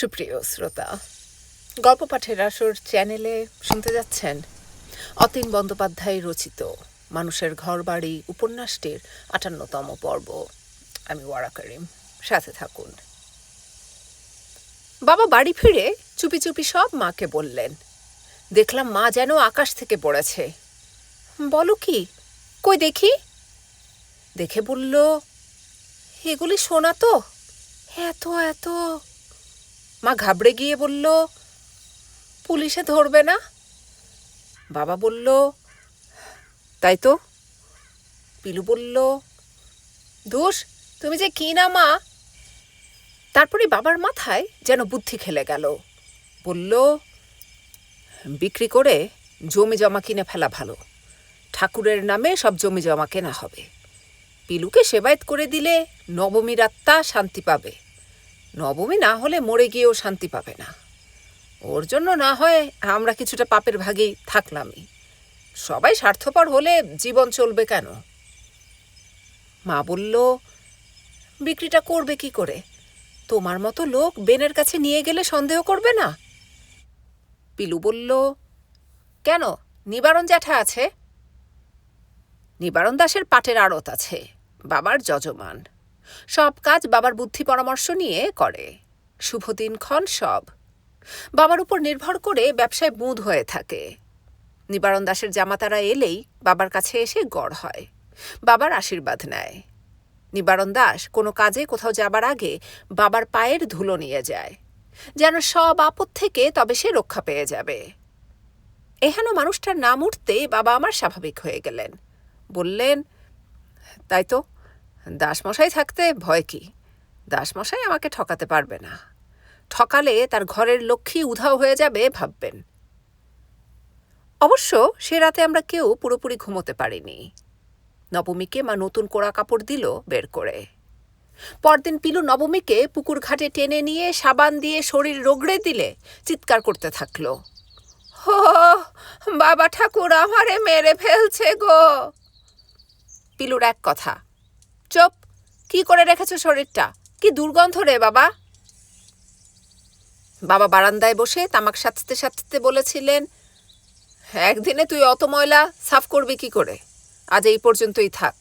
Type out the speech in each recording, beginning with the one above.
সুপ্রিয় শ্রোতা, গল্প পাঠের আসর চ্যানেলে শুনতে যাচ্ছেন অতীন বন্দ্যোপাধ্যায় রচিত মানুষের ঘরবাড়ি উপন্যাসটির আটান্নতম পর্ব। আমি ওয়ারা করিম, সাথে থাকুন। বাবা বাড়ি ফিরে চুপি চুপি সব মাকে বললেন, দেখলাম মা যেন আকাশ থেকে পড়েছে। বলো কি, কই দেখি? দেখে বলল, এগুলি শোনা তো, এত এত। মা ঘাবড়ে গিয়ে বলল, পুলিশে ধরবে না? বাবা বলল, তাই তো? পিলু বলল, দোষ, তুমি যে কি না মা? তারপরে বাবার মাথায় যেন বুদ্ধি খেলে গেল। বলল, বিক্রি করে জমি জমা কিনে ফেলা ভালো। ঠাকুরের নামে সব জমি জমা কেনা হবে। পিলুকে সেবায়ত করে দিলে নবমীর আত্মা শান্তি পাবে। নবমী না হলে মরে গিয়েও শান্তি পাবে না। ওর জন্য না হয় আমরা কিছুটা পাপের ভাগেই থাকলামই। সবাই স্বার্থপর হলে জীবন চলবে কেন? মা বলল, বিক্রিটা করবে কি করে? তোমার মতো লোক বেনের কাছে নিয়ে গেলে সন্দেহ করবে না? পিলু বলল, কেন? নিবারণ জ্যাঠা আছে? নিবারণ দাসের পাটের আড়ত আছে, বাবার যজমান। সব কাজ বাবার বুদ্ধি পরামর্শ নিয়ে করে। শুভ দিনক্ষণ সব। বাবার উপর নির্ভর করে ব্যবসায় বুঁদ হয়ে থাকে। নিবারণ দাসের জামাতারা এলেই বাবার কাছে এসে গড় হয়। বাবার আশীর্বাদ নেয়। নিবারণ দাস কোনো কাজে কোথাও যাবার আগে বাবার পায়ের ধুলো নিয়ে যায়। যেন সব আপদ থেকে তবে সে রক্ষা পেয়ে যাবে। এহেন মানুষটার নাম উঠতে বাবা আমার স্বাভাবিক হয়ে গেলেন। বললেন, তাই তো দাসমশাই থাকতে ভয় কি? দাসমশাই আমাকে ঠকাতে পারবে না। ঠকালে তার ঘরের লক্ষ্মী উধাও হয়ে যাবে ভাববেন। অবশ্য সে রাতে আমরা কেউ পুরোপুরি ঘুমোতে পারিনি। নবমীকে মা নতুন কোড়া কাপড় দিল বের করে। পরদিন পিলু নবমীকে পুকুর ঘাটে টেনে নিয়ে সাবান দিয়ে শরীর রগড়ে দিলে চিৎকার করতে থাকল। হো, বাবা ঠাকুর আমারে মেরে ফেলছে গো। পিলুর এক কথা চুপ কি করে রেখেছো শরীরটা? কি দুর্গন্ধ রে, বাবা? বাবা বারান্দায় বসে তামাক সাজতে সাজতে বলেছিলেন, একদিনে তুই অত ময়লা সাফ করবি কি করে? আজ এই পর্যন্তই থাক।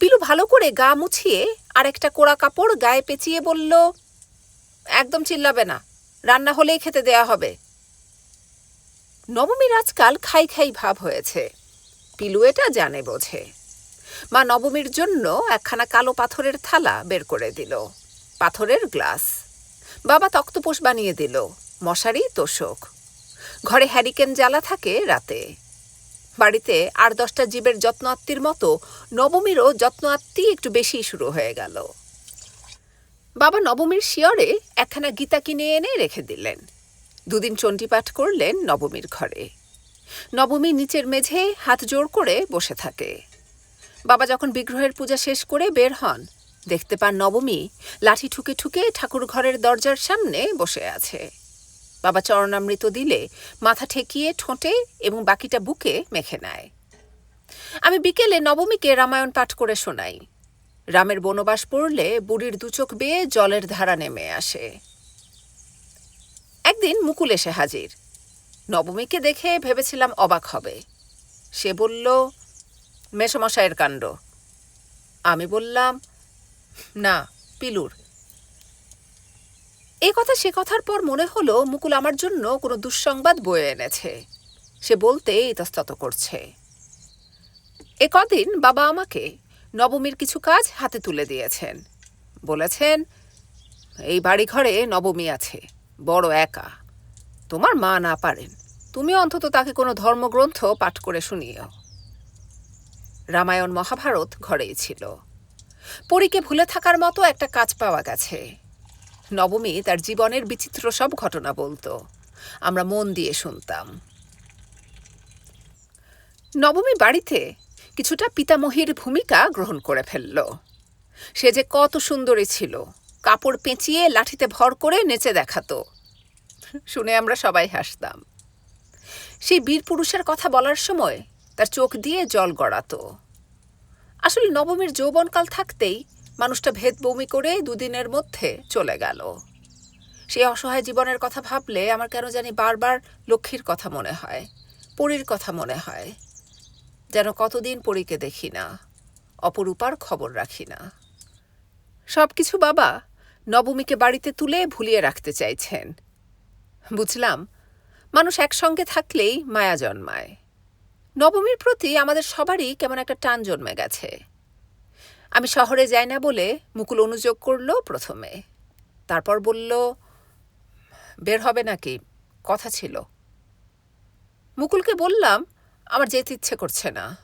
পিলু ভালো করে গা মুছিয়ে আর একটা কোড়া কাপড় গায়ে পেঁচিয়ে বলল, একদম চিল্লাবে না, রান্না হলেই খেতে দেয়া হবে। নবমীর আজকাল খাই খাই ভাব হয়েছে। পিলু এটা জানে বোঝে। মা নবমীর জন্য একখানা কালো পাথরের থালা বের করে দিল। পাথরের গ্লাস। বাবা তক্তপোষ বানিয়ে দিল। মশারি, তোষক। ঘরে হ্যারিকেন জ্বালা থাকে রাতে। বাড়িতে আর দশটা জীবের যত্ন আত্মীর মতো নবমীরও যত্ন আত্মী একটু বেশি শুরু হয়ে গেল। বাবা নবমীর শিয়রে একখানা গীতা কিনে এনে রেখে দিলেন। দুদিন চণ্ডীপাঠ করলেন নবমীর ঘরে। নবমী নিচের মেঝে হাত জোর করে বসে থাকে। বাবা যখন বিগ্রহের পূজা শেষ করে বের হন, দেখতে পান নবমী লাঠি ঠুকে ঠুকে ঠাকুর ঘরের দরজার সামনে বসে আছে। বাবা চরণামৃত দিলে মাথা ঠেকিয়ে, ঠোঁটে এবং বাকিটা বুকে মেখে নেয়। আমি বিকেলে নবমীকে রামায়ণ পাঠ করে শোনাই। রামের বনবাস পড়লে বুড়ির দুচোখ বেয়ে জলের ধারা নেমে আসে। একদিন মুকুল এসে হাজির। নবমীকে দেখে ভেবেছিলাম অবাক হবে। সে বলল মেসমশায়ের কাণ্ড। আমি বললাম, না, পিলুর। এ কথা, সে কথার পর মনে হলো মুকুল আমার জন্য কোনো দুঃসংবাদ বয়ে এনেছে। সে বলতে ইতস্তত করছে। এ কদিন বাবা আমাকে নবমীর কিছু কাজ হাতে তুলে দিয়েছেন। বলেছেন, এই বাড়ি ঘরে নবমী আছে, বড় একা। তোমার মা না পারেন। তুমি অন্তত তাকে কোনো ধর্মগ্রন্থ পাঠ করে শুনিও। রামায়ণ মহাভারত ঘরেই ছিল। পরীকে ভুলে থাকার মতো একটা কাজ পাওয়া গেছে। নবমী তার জীবনের বিচিত্র সব ঘটনা বলতো। আমরা মন দিয়ে শুনতাম। নবমী বাড়িতে কিছুটা পিতামহীর ভূমিকা গ্রহণ করে ফেলল। সে যে কত সুন্দরী ছিল, কাপড় পেঁচিয়ে লাঠিতে ভর করে নেচে দেখাতো। শুনে আমরা সবাই হাসতাম। সেই বীর পুরুষের কথা বলার সময় তার চোখ দিয়ে জল গড়াতো। আসলে নবমীর যৌবনকাল থাকতেই মানুষটা ভেদ বমি করে দুদিনের মধ্যে চলে গেল। সেই অসহায় জীবনের কথা ভাবলে আমার কেন জানি বারবার লক্ষ্মীর কথা মনে হয়, পরীর কথা মনে হয়। যেন কতদিন পরীকে দেখি না, অপরূপার খবর রাখি না। সব কিছু বাবা নবমীকে বাড়িতে তুলে ভুলিয়ে রাখতে চাইছেন। বুঝলাম, মানুষ একসঙ্গে থাকলেই মায়া জন্মায়। নবমীর প্রতি আমাদের সবারই কেমন একটা টান জন্মে গেছে। আমি শহরে যাই না বলে মুকুল অনুযোগ করল প্রথমে। তারপর বলল, বের হবে নাকি? কথা ছিল। মুকুলকে বললাম, আমার যেতে ইচ্ছে করছে না।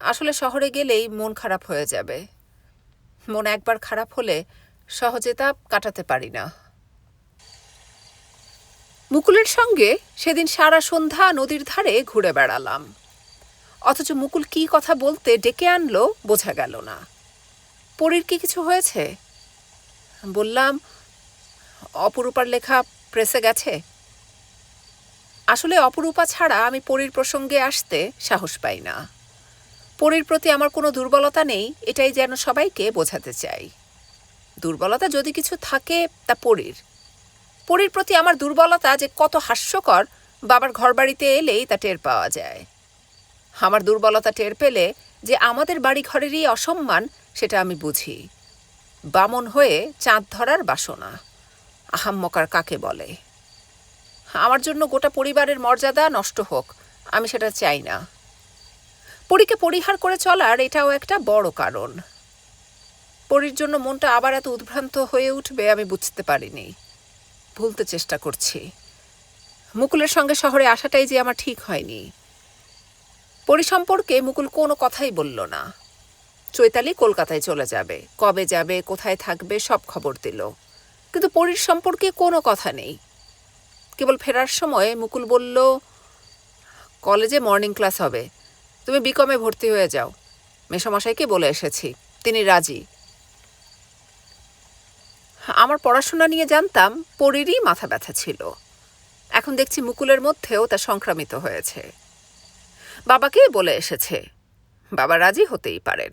আসলে শহরে গেলেই মন খারাপ হয়ে যাবে। মন একবার খারাপ হলে সহজে তা কাটাতে পারি না। মুকুলের সঙ্গে সেদিন সারা সন্ধ্যা নদীর ধারে ঘুরে বেড়ালাম। অথচ মুকুল কি কথা বলতে ডেকে আনলো বোঝা গেল না। পরীর কি কিছু হয়েছে? বললাম, অপরূপার লেখা প্রেসে গেছে। আসলে অপরূপা ছাড়া আমি পরীর প্রসঙ্গে আসতে সাহস পাই না। পরীর প্রতি আমার কোনো দুর্বলতা নেই, এটাই যেন সবাইকে বোঝাতে চাই। দুর্বলতা যদি কিছু থাকে, তা পরীর। পরীর প্রতি আমার দুর্বলতা যে কত হাস্যকর, বাবার ঘরবাড়িতে এলেই তা টের পাওয়া যায়। আমার দুর্বলতা টের পেলে যে আমাদের বাড়ি ঘরেরই অসম্মান, সেটা আমি বুঝি। বামন হয়ে চাঁদ ধরার বাসনা আহাম্মকার কাকে বলে। আমার জন্য গোটা পরিবারের মর্যাদা নষ্ট হোক, আমি সেটা চাই না। পরীকে পরিহার করে চলার এটাও একটা বড় কারণ। পরীর জন্য মনটা আবার এত উদ্ভ্রান্ত হয়ে উঠবে আমি বুঝতে পারিনি। ভুলতে চেষ্টা করছি। মুকুলের সঙ্গে শহরে আসাটাই যে আমার ঠিক হয়নি। পরি সম্পর্কে মুকুল কোনো কথাই বলল না। চৈতালি কলকাতায় চলে যাবে, কবে যাবে, কোথায় থাকবে, সব খবর দিল। কিন্তু পরীর সম্পর্কে কোনো কথা নেই। কেবল ফেরার সময় মুকুল বলল, কলেজে মর্নিং ক্লাস হবে। তুমি বিকমে ভর্তি হয়ে যাও। মেসমশাইকে বলে এসেছি। তিনি রাজি। আমার পড়াশোনা নিয়ে জানতাম পরীরই মাথা ব্যথা ছিল। এখন দেখছি মুকুলের মধ্যেও তা সংক্রামিত হয়েছে। বাবাকে বলে এসেছে, বাবা রাজি হতেই পারেন।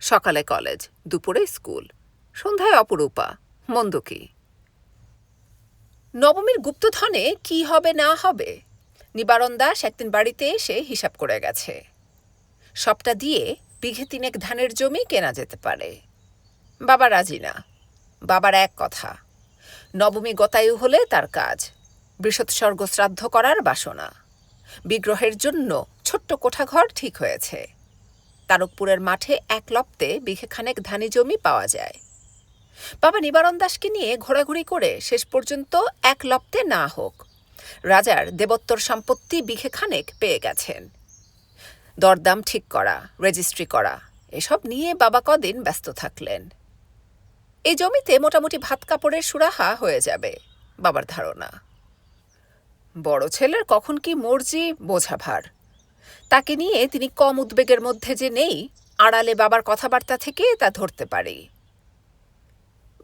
সকালে কলেজ, দুপুরে স্কুল। সন্ধ্যায় অপরূপা, মন্দ কি? নবমীর গুপ্তধনে কি হবে না হবে? নিবারণ দাস একদিন বাড়িতে এসে হিসাব করে গেছে। সবটা দিয়ে বিঘে তিনেক ধানের জমি কেনা যেতে পারে। বাবা রাজি না। বাবার এক কথা, নবমী গতায়ু হলে তার কাজ বৃষৎসর্গ শ্রাদ্ধ করার বাসনা। বিগ্রহের জন্য ছোট্ট কোঠাঘর ঠিক হয়েছে। তারকপুরের মাঠে এক লপ্তে বিঘেখানেক ধানি জমি পাওয়া যায়। বাবা নিবারণ দাসকে নিয়ে ঘোরাঘুরি করে শেষ পর্যন্ত এক লপ্তে না হোক, রাজার দেবত্তর সম্পত্তি বিঘেখানেক পেয়ে গেছেন। দরদাম ঠিক করা, রেজিস্ট্রি করা, এসব নিয়ে বাবা কদিন ব্যস্ত থাকলেন। এই জমিতে মোটামুটি ভাত কাপড়ের সুরাহা হয়ে যাবে, বাবার ধারণা। বড় ছেলের কখন কি মর্জি বোঝা ভার। তাকে নিয়ে তিনি কম উদ্বেগের মধ্যে যে নেই, আড়ালে বাবার কথাবার্তা থেকে তা ধরতে পারি।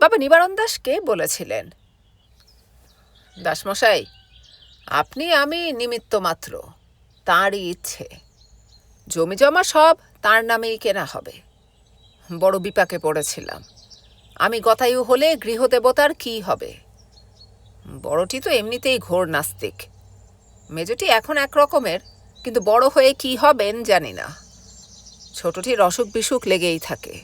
বাবা নিবারণ দাসকে বলেছিলেন, দাসমশাই, আপনি আমি নিমিত্ত মাত্র, তাঁরই ইচ্ছে। জমি জমা সব তার নামেই কেনা হবে। বড় বিপাকে পড়েছিলাম। আমি গতায়ু হলে গৃহদেবতার কি হবে? বড়টি তো এমনিতেই ঘোর নাস্তিক। মেজটি এখন এক রকমের কিন্তু বড় হয়ে কি হবেন জানি না। ছোটটির অসুখ বিসুখ লেগেই থাকে।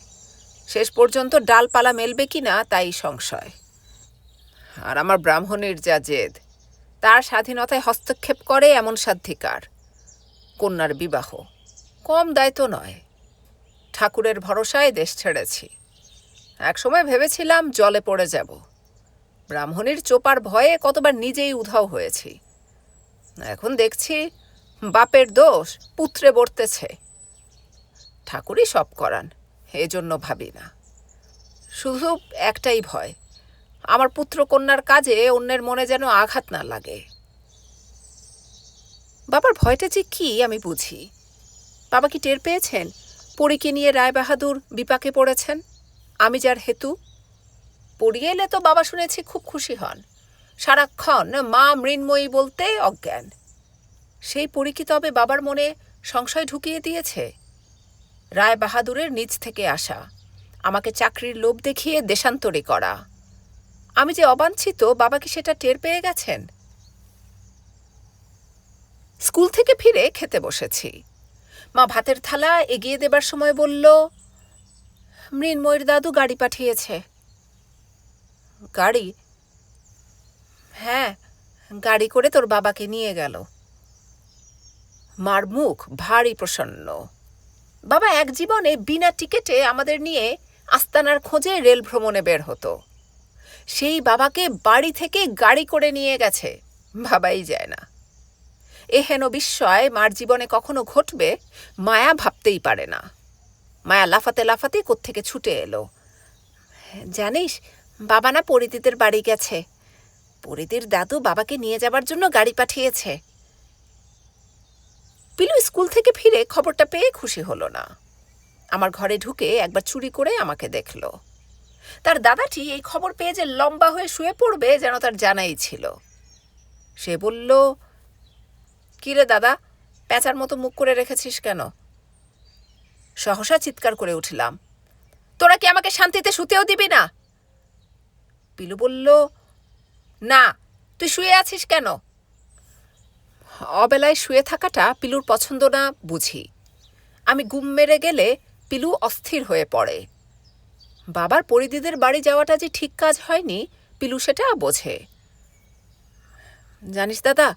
শেষ পর্যন্ত ডালপালা মেলবে কি না তাই সংশয়। আর আমার ব্রাহ্মণের যা জেদ, তার স্বাধীনতায় হস্তক্ষেপ করে এমন সাধ্ধিকার কন্যার বিবাহ, কম দায়িত্ব নয়। ঠাকুরের ভরসায় দেশ ছেড়েছি। একসময় ভেবেছিলাম জলে পড়ে যাব। ব্রাহ্মণের চোপার ভয়ে কতবার নিজেই উধাও হয়েছি। এখন দেখছি বাপের দোষ পুত্রে বর্তেছে। ঠাকুরই সব করান, এজন্য ভাবি না। শুধু একটাই ভয়, আমার পুত্র কন্যার কাজে অন্যের মনে যেন আঘাত না লাগে। বাবার ভয়টা যে কি আমি বুঝি। বাবা কি টের পেয়েছেন? পরীকে নিয়ে রায়বাহাদুর বিপাকে পড়েছেন? আমি যার হেতু। পড়িয়ে এলে তো বাবা শুনেছি খুব খুশি হন। সারাক্ষণ মা মৃন্ময়ী বলতে অজ্ঞান। সেই পরী কি তবে বাবার মনে সংশয় ঢুকিয়ে দিয়েছে? রায় বাহাদুরের নিজ থেকে আসা আমাকে চাকরির লোভ দেখিয়ে দেশান্তরী করা। আমি যে অবাঞ্ছিত, বাবা কি সেটা টের পেয়ে গেছেন? স্কুল থেকে ফিরে খেতে বসেছি। মা ভাতের থালা এগিয়ে দেবার সময় বলল মৃন্ময়ীর দাদু গাড়ি পাঠিয়েছে। গাড়ি? হ্যাঁ গাড়ি করে তোর বাবাকে নিয়ে গেল। মার মুখ ভারী প্রসন্ন। বাবা এক জীবনে বিনা টিকেটে আমাদের নিয়ে আস্তানার খোঁজে রেল ভ্রমণে বের হতো। সেই বাবাকে বাড়ি থেকে গাড়ি করে নিয়ে গেছে। ভাবাই যায় না। এহেন বিস্ময় মার জীবনে কখনো ঘটবে মায়া ভাবতেই পারে না। মায়া লাফাতে লাফাতে কোত্থেকে ছুটে এলো। জানিস, বাবা না পরিদিদের বাড়ি গেছে। পরিদির দাদু বাবাকে নিয়ে যাবার জন্য গাড়ি পাঠিয়েছে। পিলু স্কুল থেকে ফিরে খবরটা পেয়ে খুশি হলো না। আমার ঘরে ঢুকে একবার চুরি করে আমাকে দেখল। তার দাদাটি এই খবর পেয়ে যে লম্বা হয়ে শুয়ে পড়বে যেন তার জানাই ছিল। সে বলল, কিরে দাদা প্যাঁচার মতো মুখ করে রেখেছিস কেন? সহসা চিৎকার করে উঠলাম। তোরা কি আমাকে শান্তিতে শুতেও দিবি না? পিলু বলল, না, তুই শুয়ে আছিস কেন? অবেলায় শুয়ে থাকাটা পিলুর পছন্দ না বুঝি। আমি গুম মেরে গেলে পিলু অস্থির হয়ে পড়ে। বাবার পরিদিদের বাড়ি যাওয়াটা যে ঠিক কাজ হয়নি, পিলু সেটা বোঝে। জানিস দাদা,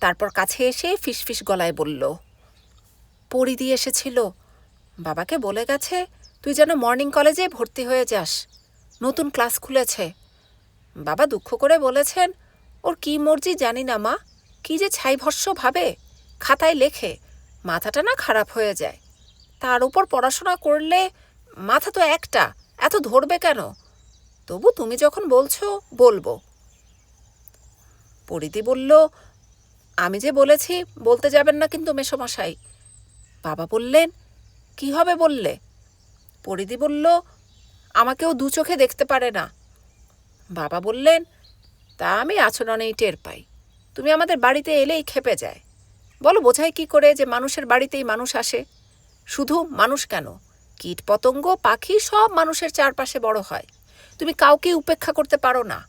তারপর কাছে এসে ফিসফিস গলায় বলল পরিদি এসেছিল বাবাকে বলে গেছে, তুই যেন মর্নিং কলেজে ভর্তি হয়ে যাস। নতুন ক্লাস খুলেছে। বাবা দুঃখ করে বলেছেন, ওর কি মর্জি জানি না মা। কি যে ছাইভস্য ভাবে। খাতায় লেখে, মাথাটা না খারাপ হয়ে যায়। তার উপর পড়াশোনা করলে মাথা তো একটা, এত ধরবে কেন? তবু তুমি যখন বলছো, বলব। পরিদি বলল, আমি যে বলেছি, বলতে যাবেন না কিন্তু মেসমশাই। বাবা বললেন কি হবে বললে? পরিদি বলল, আমাকেও দু চোখে দেখতে পারে না। বাবা বললেন, তা আমি আচরণেই টের পাই। তুমি আমাদের বাড়িতে এলেই খেপে যায়। বলো, বোঝাই কি করে যে মানুষের বাড়িতেই মানুষ আসে? শুধু মানুষ কেন? কীট পতঙ্গ, পাখি সব মানুষের চারপাশে বড় হয়। তুমি কাউকে উপেক্ষা করতে পারো না।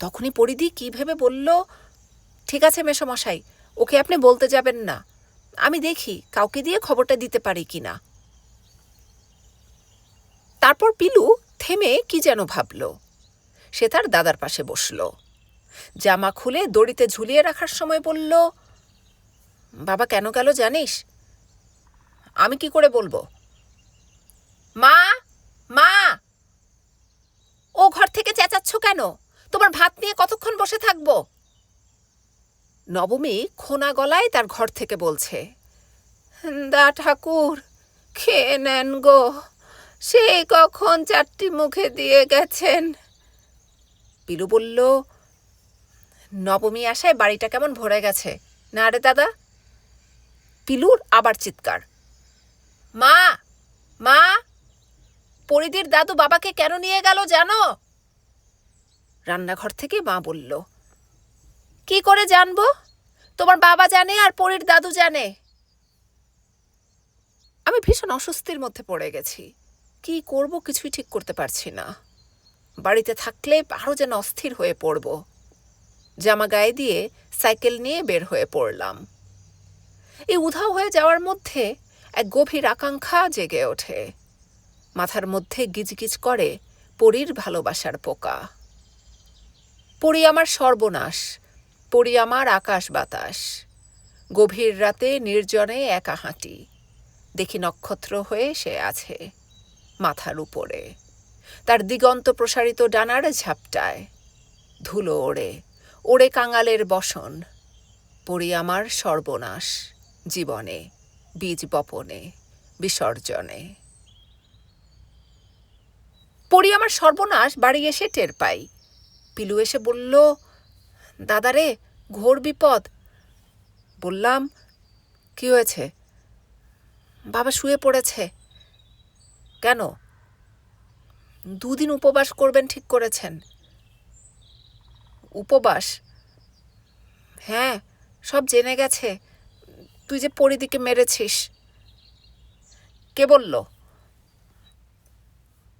তখনই পরিদি কি ভেবে বলল, ঠিক আছে মেসমশাই, ওকে আপনি বলতে যাবেন না। আমি দেখি কাউকে দিয়ে খবরটা দিতে পারি কি না তারপর পিলু থেমে কি যেন ভাবল। সে তার দাদার পাশে বসল। জামা খুলে দড়িতে ঝুলিয়ে রাখার সময় বলল, বাবা কেন গেল জানিস? আমি কি করে বলব? মা মা! ও ঘর থেকে চেঁচাচ্ছ কেন? তোমার ভাত নিয়ে কতক্ষণ বসে থাকব? নবমী খোনা গলায় তার ঘর থেকে বলছে, দা ঠাকুর, খেয়ে নেন গো। সে কখন চারটি মুখে দিয়ে গেছেন? পিলু বলল, নবমী আসায় বাড়িটা কেমন ভরে গেছে। না রে দাদা? পিলুর আবার চিৎকার, মা মা পরিদির দাদু বাবাকে কেন নিয়ে গেল জানো? রান্নাঘর থেকে মা বলল কি করে জানব? তোমার বাবা জানে আর পরীর দাদু জানে। আমি ভীষণ অস্বস্তির মধ্যে পড়ে গেছি। কি করব কিছুই ঠিক করতে পারছি না। বাড়িতে থাকলে আরও যেন অস্থির হয়ে পড়ব। জামা গায়ে দিয়ে সাইকেল নিয়ে বের হয়ে পড়লাম। এই উধাও হয়ে যাওয়ার মধ্যে এক গভীর আকাঙ্ক্ষা জেগে ওঠে। মাথার মধ্যে গিজগিজ করে পরীর ভালোবাসার পোকা। পড়ি আমার সর্বনাশ। পড়ি আমার আকাশ বাতাস। গভীর রাতে নির্জনে একা হাঁটি। দেখি নক্ষত্র হয়ে সে আছে মাথার উপরে। তার দিগন্ত প্রসারিত ডানার ঝাপটায়। ধুলো ওড়ে ওড়ে কাঙালের বসন। পড়ি আমার সর্বনাশ জীবনে, বীজ বপনে, বিসর্জনে। পড়ি আমার সর্বনাশ বাড়ি এসে টের পাই। পিলু এসে বলল দাদারে ঘোর বিপদ। বললাম, কি হয়েছে? বাবা শুয়ে পড়েছে। কেন? দুদিন উপবাস করবেন ঠিক করেছেন। উপবাস? হ্যাঁ সব জেনে গেছে। তুই যে পরিদিকে মেরেছিস। কে বলল?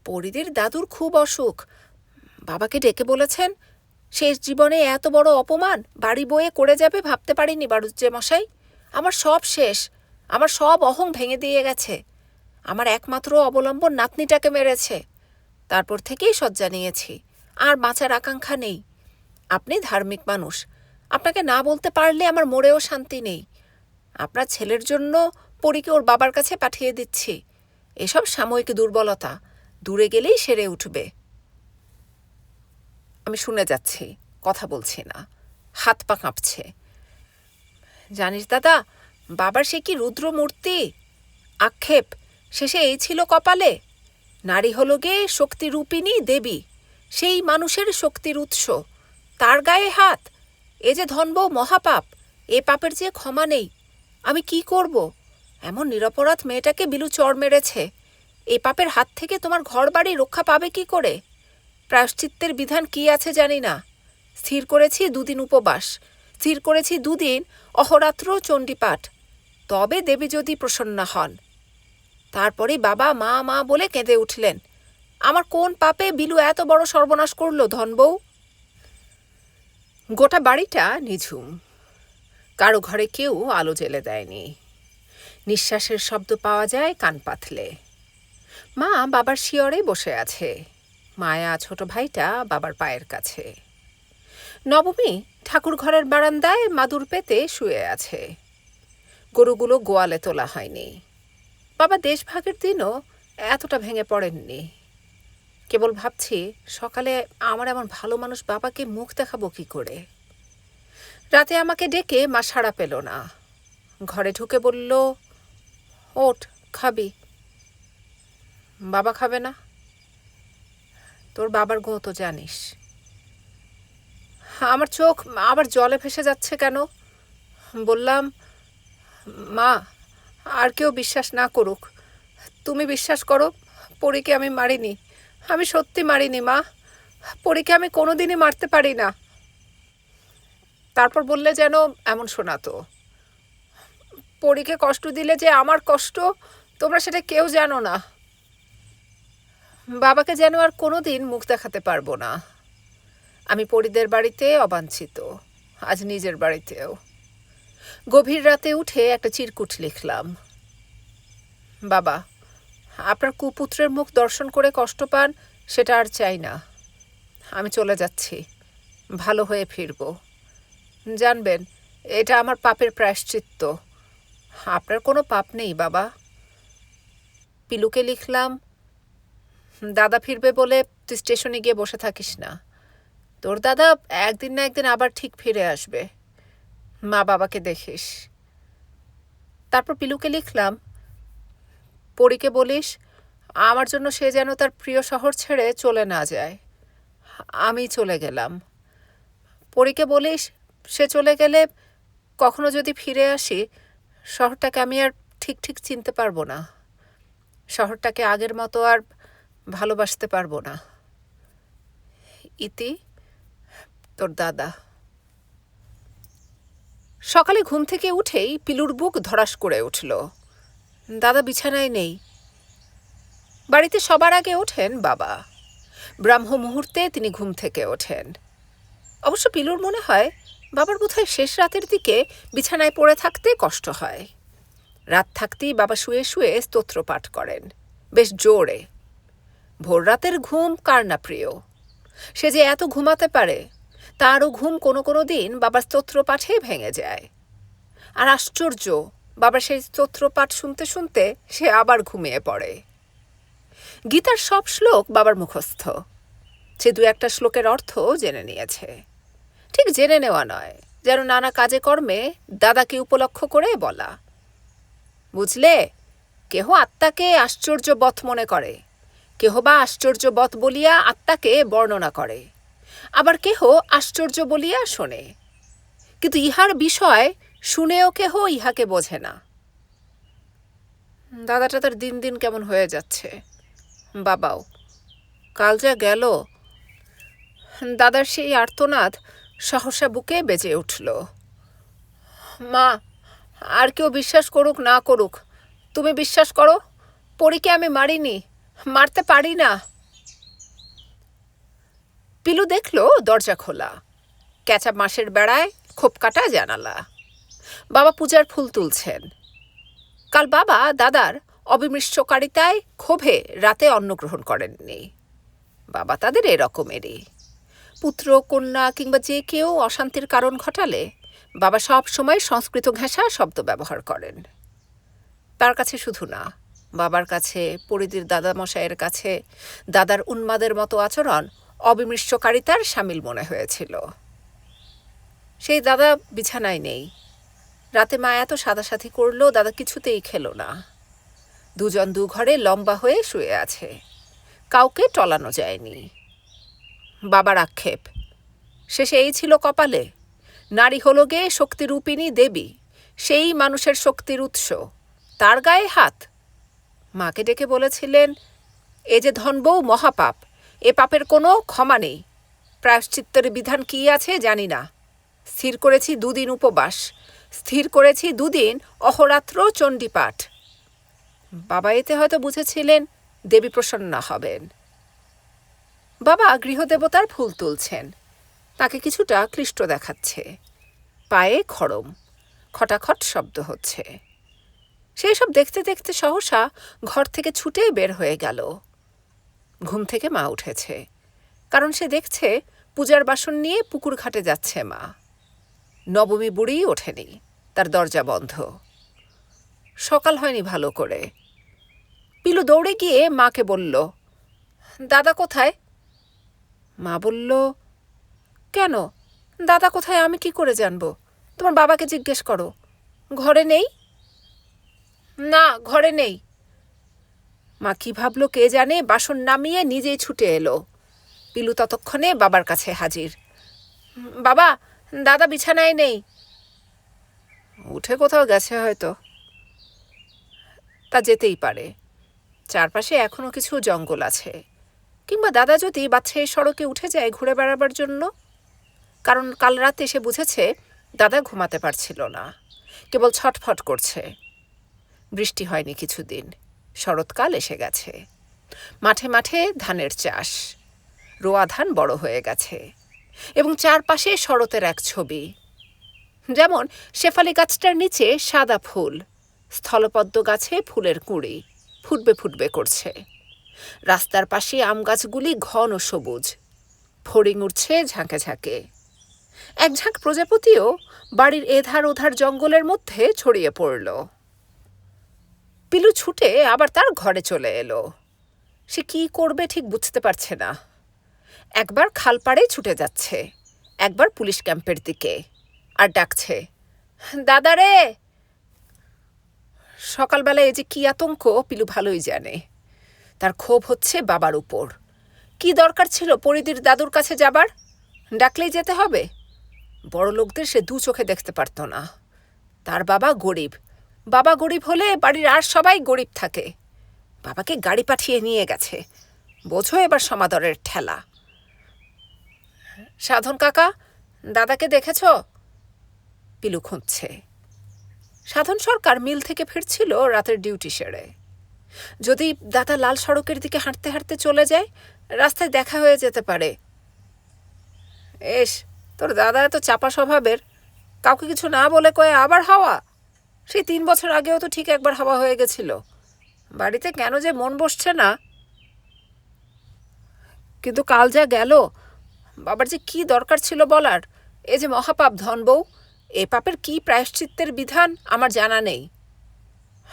পরিদির দাদুর খুব অসুখ। বাবাকে ডেকে বলেছেন শেষ জীবনে এত বড় অপমান? বাড়ি বয়ে করে যাবে ভাবতে পারিনি বাড়ুজ্জে মশাই আমার সব শেষ। আমার সব অহং ভেঙে দিয়ে গেছে। আমার একমাত্র অবলম্বন নাতনিটাকে মেরেছে। তারপর থেকেই শয্যা নিয়েছি। আর বাঁচার আকাঙ্ক্ষা নেই। আপনি ধার্মিক মানুষ। আপনাকে না বলতে পারলে আমার মোড়েও শান্তি নেই। আপনার ছেলের জন্য পরীকে ওর বাবার কাছে পাঠিয়ে দিচ্ছি। এসব সাময়িক দুর্বলতা। দূরে গেলেই সেরে উঠবে। আমি শুনে যাচ্ছি, কথা বলছি না, হাত পা কাঁপছে। জানিস দাদা, বাবার সে কি রুদ্র মূর্তি আক্ষেপ, শেষে এই ছিল কপালে। নারী হল গে শক্তিরূপিণী দেবী, সেই মানুষের শক্তির উৎস। তার গায়ে হাত, এ যে ধনবউ মহাপাপ, এ পাপের যে ক্ষমা নেই। আমি কি করব? এমন নিরপরাধ মেয়েটাকে বিলু চড় মেরেছে। এই পাপের হাত থেকে তোমার ঘর বাড়ি রক্ষা পাবে কি করে? প্রায়শ্চিত্তের বিধান কি আছে জানি না। স্থির করেছি দুদিন উপবাস, স্থির করেছি দুদিন অহরাত্র চণ্ডীপাঠ। তবে দেবী যদি প্রসন্ন হন। তারপরে বাবা, মা মা বলে কেঁদে উঠলেন, আমার কোন পাপে বিলু এত বড় সর্বনাশ করল ধনবউ গোটা বাড়িটা নিঝুম। কারও ঘরে কেউ আলো জ্বেলে দেয়নি। নিঃশ্বাসের শব্দ পাওয়া যায় কান পাতলে। মা বাবার শিয়রে বসে আছে। মায়া ছোট ভাইটা বাবার পায়ের কাছে। নবমী ঠাকুর ঘরের বারান্দায় মাদুর পেতে শুয়ে আছে। গরুগুলো গোয়ালে তোলা হয়নি। বাবা দেশভাগের দিনও এতটা ভেঙে পড়েননি। কেবল ভাবছি, সকালে আমার এমন ভালো মানুষ বাবাকে মুখ দেখাবো কি করে? রাতে আমাকে ডেকে মা সাড়া পেল না। ঘরে ঢুকে বলল, ওঠ, খাবি। বাবা খাবে না। তোর বাবার গো তো জানিস। আমার চোখ আবার জলে ভেসে যাচ্ছে কেন? বললাম, মা, আর কেউ বিশ্বাস না করুক। তুমি বিশ্বাস করো, পরীকে আমি মারিনি। আমি সত্যি মারিনি, মা। পরীকে আমি কোনোদিনই মারতে পারি না। তারপর বললে যেন এমন শোনাতো পরীকে কষ্ট দিলে যে আমার কষ্ট, তোমরা সেটা কেউ জানো না। বাবাকে যেন আর কোনোদিন মুখ দেখাতে পারব না। আমি পরিদের বাড়িতে অবাঞ্ছিত, আজ নিজের বাড়িতেও। গভীর রাতে উঠে একটা চিরকুট লিখলাম। বাবা, আপনার কুপুত্রের মুখ দর্শন করে কষ্ট পান, সেটা আর চাই না। আমি চলে যাচ্ছি, ভালো হয়ে ফিরব। জানবেন, এটা আমার পাপের প্রায়শ্চিত্ত। আপনার কোনো পাপ নেই, বাবা। পিলুকে লিখলাম দাদা ফিরবে বলে তুই স্টেশনে গিয়ে বসে থাকিস না। তোর দাদা একদিন না একদিন আবার ঠিক ফিরে আসবে। মা বাবাকে দেখিস। তারপর পিলুকে লিখলাম, পরীকে বলিস, আমার জন্য সে যেন তার প্রিয় শহর ছেড়ে চলে না যায়। আমি চলে গেলাম। পরীকে বলিস, সে চলে গেলে কখনো যদি ফিরে আসি, শহরটাকে আমি আর ঠিক ঠিক চিনতে পারব না। শহরটাকে আগের মতো আর ভালোবাসতে পারব না। ইতি, তোর দাদা। সকালে ঘুম থেকে উঠেই পিলুর বুক ধরাস করে উঠল। দাদা বিছানায় নেই। বাড়িতে সবার আগে ওঠেন বাবা। ব্রাহ্ম মুহূর্তে তিনি ঘুম থেকে ওঠেন। অবশ্য পিলুর মনে হয়, বাবার বোধহয় শেষ রাতের দিকে বিছানায় পড়ে থাকতে কষ্ট হয়। রাত থাকতেই বাবা শুয়ে শুয়ে স্তোত্র পাঠ করেন। বেশ জোরে। ভোর রাতের ঘুম কার না প্রিয়? সে যে এত ঘুমাতে পারে, তারও ঘুম কোনো কোনো দিন বাবার স্তোত্র পাঠে ভেঙে যায়। আর আশ্চর্য, বাবার সেই স্তোত্র পাঠ শুনতে শুনতে সে আবার ঘুমিয়ে পড়ে। গীতার সব শ্লোক বাবার মুখস্থ। সে দু একটা শ্লোকের অর্থ জেনে নিয়েছে। ঠিক জেনে নেওয়া নয়, যেন নানা কাজে কর্মে দাদাকে উপলক্ষ করে বলা। বুঝলে, কেহ আত্মাকে আশ্চর্য বথ মনে করে। কেহ বা আশ্চর্য বথ বলিয়া আত্মাকে বর্ণনা করে। আবার কেহ আশ্চর্য বলিয়া শোনে। কিন্তু ইহার বিষয় শুনেও কেহ ইহাকে বোঝে না। দাদাটা তার দিন দিন কেমন হয়ে যাচ্ছে। বাবাও, কাল যা গেল, দাদার সেই আর্তনাদ সহসা বুকে বেজে উঠল। মা, আর কেউ বিশ্বাস করুক না করুক, তুমি বিশ্বাস করো, পরীকে আমি মারিনি। মারতে পারি না। পিলু দেখল দরজা খোলা। ক্যাচা মাসের বেড়ায় খোপ কাটা জানালা। বাবা পূজার ফুল তুলছেন। কাল বাবা দাদার অবিমৃষ্যকারিতায় ক্ষোভে রাতে অন্ন গ্রহণ করেননি। বাবা তাদের এরকমেরই। পুত্র, কন্যা কিংবা যে কেউ অশান্তির কারণ ঘটালে বাবা সব সময় সংস্কৃত ঘেঁষা শব্দ ব্যবহার করেন। তার কাছে শুধু না বাবার কাছে পরিদির দাদামশাইয়ের কাছে, দাদার উন্মাদের মতো আচরণ অবিমৃষ্যকারিতার সামিল মনে হয়েছিল। সেই দাদা বিছানায় নেই। রাতে মা এত সাদাসাথি করল দাদা কিছুতেই খেলো না। দুজন দু ঘরে লম্বা হয়ে শুয়ে আছে। কাউকে টলানো যায়নি। বাবার আক্ষেপ। শেষে এই ছিল কপালে। নারী হল গে শক্তিরূপিণী দেবী। সেই মানুষের শক্তির উৎস। তার গায়ে হাত। মাকে ডেকে বলেছিলেন, এ যে ধনবউ মহাপাপ, এ পাপের কোনো ক্ষমা নেই। প্রায়শ্চিত্তের বিধান কী আছে জানি না। স্থির করেছি দুদিন উপবাস, স্থির করেছি দুদিন অহরাত্র চণ্ডীপাঠ। বাবা এতে হয়তো বুঝেছিলেন দেবী প্রসন্না হবেন। বাবা গৃহদেবতার ফুল তুলছেন, তাকে কিছুটা ক্লিষ্ট দেখাচ্ছে। পায়ে খড়ম, খটাখট শব্দ হচ্ছে। সেই সব দেখতে দেখতে সহসা ঘর থেকে ছুটে বের হয়ে গেল। ঘুম থেকে মা উঠেছে। কারণ সে দেখছে পূজার বাসন নিয়ে পুকুর ঘাটে যাচ্ছে মা। নবমী বুড়ি ওঠেনি, তার দরজা বন্ধ। সকাল হয়নি ভালো করে। পিলু দৌড়ে গিয়ে মাকে বলল, দাদা কোথায়? মা বলল, কেন? দাদা কোথায় আমি কি করে জানব? তোমার বাবাকে জিজ্ঞেস করো। ঘরে নেই? না, ঘরে নেই। মা কি ভাবলো, কে জানে, বাসন নামিয়ে নিজেই ছুটে এলো। পিলু ততক্ষণে বাবার কাছে হাজির। বাবা, দাদা বিছানায় নেই। উঠে কোথাও গেছে হয়তো। তা যেতেই পারে। চারপাশে এখনও কিছু জঙ্গল আছে। কিংবা দাদা যদি বাচ্চা এই সড়কে উঠে যায় ঘুরে বেড়াবার জন্য? কারণ কাল রাতে সে বুঝেছে, দাদা ঘুমাতে পারছিল না। কেবল ছটফট করছে। বৃষ্টি হয়নি কিছুদিন। শরৎকাল এসে গেছে। মাঠে মাঠে ধানের চাষ। রোয়া ধান বড় হয়ে গেছে এবং চারপাশে শরতের এক ছবি। যেমন শেফালি গাছটার নিচে সাদা ফুল, স্থলপদ্ম গাছে ফুলের কুঁড়ি ফুটবে ফুটবে করছে। রাস্তার পাশে আম গাছগুলি ঘন সবুজ, ফড়িং উঠছে ঝাঁকে ঝাঁকে। এক ঝাঁক প্রজাপতিও বাড়ির এধার ওধার জঙ্গলের মধ্যে ছড়িয়ে পড়ল। পিলু ছুটে আবার তার ঘরে চলে এলো। সে কি করবে ঠিক বুঝতে পারছে না। একবার খালপাড়েই ছুটে যাচ্ছে। একবার পুলিশ ক্যাম্পের দিকে। আর ডাকছে দাদারে সকালবেলা এই যে কি আতঙ্ক, পিলু ভালোই জানে। তার ক্ষোভ হচ্ছে বাবার উপর। কি দরকার ছিল পরিদির দাদুর কাছে যাবার? ডাকলেই যেতে হবে? বড় লোকদের সে দু চোখে দেখতে পারত না। তার বাবা গরিব বাবা গরিব হলে বাড়ির আর সবাই গরিব থাকে। বাবাকে গাড়ি পাঠিয়ে নিয়ে গেছে। বোঝো এবার সমাদরের ঠেলা। সাধন কাকা, দাদাকে দেখেছ? পিলু খুঁজছে। সাধন সরকার মিল থেকে ফিরছিল রাতের ডিউটি সেরে। যদি দাদা লাল সড়কের দিকে হাঁটতে হাঁটতে চলে যায়, রাস্তায় দেখা হয়ে যেতে পারে। এস, তোর দাদা এত চাপা স্বভাবের। কাউকে কিছু না বলে কয়ে আবার হাওয়া। সেই তিন বছর আগেও তো ঠিক একবার হাওয়া হয়ে গেছিল। বাড়িতে কেন যে মন বসছে না? কিন্তু কাল যা গেল, বাবার যে কি দরকার ছিল বলার, এ যে মহাপাপ ধন বউ, এ পাপের কি প্রায়শ্চিত্তের বিধান আমার জানা নেই।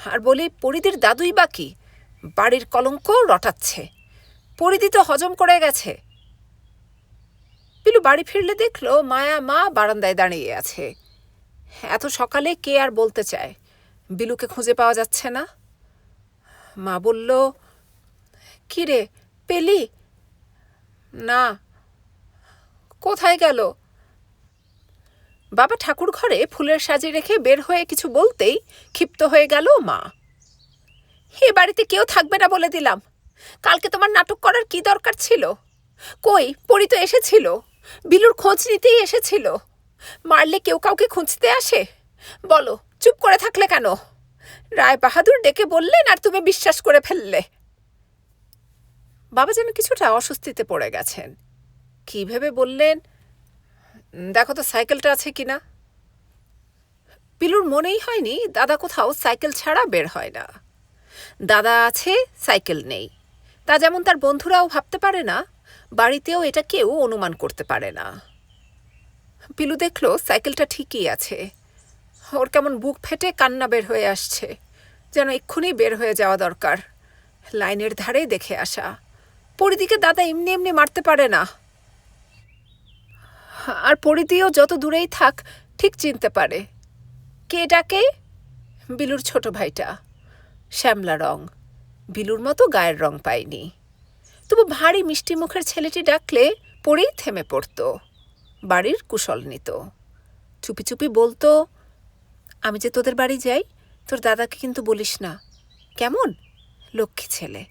আর বলি পরিদির দাদুই বা কি? বাড়ির কলঙ্ক রটাচ্ছে। পরিদি তো হজম করে গেছে। পিলু বাড়ি ফিরলে দেখল, মায়া মা বারান্দায় দাঁড়িয়ে আছে। এত সকালে কে আর বলতে চায়? বিলুকে খুঁজে পাওয়া যাচ্ছে না। মা বলল, কি রে, পেলি? না। কোথায় গেল? বাবা ঠাকুর ঘরে ফুলের সাজে রেখে বের হয়ে কিছু বলতেই ক্ষিপ্ত হয়ে গেল মা। এ বাড়িতে কেউ থাকবে না বলে দিলাম। কালকে তোমার নাটক করার কি দরকার ছিল? কই, পরি তো এসেছিল। বিলুর খোঁজ নিতেই এসেছিল। মারলে কেউ কাউকে খুঁজতে আসে? বলো, চুপ করে থাকলে কেন? রায় বাহাদুর ডেকে বললেন, আর তুমি বিশ্বাস করে ফেললে। বাবা যেন কিছুটা অস্বস্তিতে পড়ে গেছেন। কি ভেবে বললেন দেখো তো সাইকেলটা আছে কিনা? পিলুর মনেই হয়নি, দাদা কোথাও সাইকেল ছাড়া বের হয় না। দাদা আছে, সাইকেল নেই। তা যেমন তার বন্ধুরাও ভাবতে পারে না, বাড়িতেও এটা কেউ অনুমান করতে পারে না। পিলু দেখল সাইকেলটা ঠিকই আছে। ওর কেমন বুক ফেটে কান্না বের হয়ে আসছে। যেন এক্ষুনি বের হয়ে যাওয়া দরকার। লাইনের ধারে দেখে আসা। পরিদিকে দাদা এমনি এমনি মারতে পারে না। আর পরিদিও যত দূরেই থাক, ঠিক চিনতে পারে। কে ডাকে? বিলুর ছোট ভাইটা। শ্যামলা রং। বিলুর মতো গায়ের রং পায়নি। তবু ভারী মিষ্টি মুখের ছেলেটি ডাকলে পড়েই থেমে পড়ত। বাড়ির কুশল নিত। চুপি চুপি বলতো, আমি যে তোদের বাড়ি যাই, তোর দাদাকে কিন্তু বলিস না। কেমন? লক্ষ্মী ছেলে।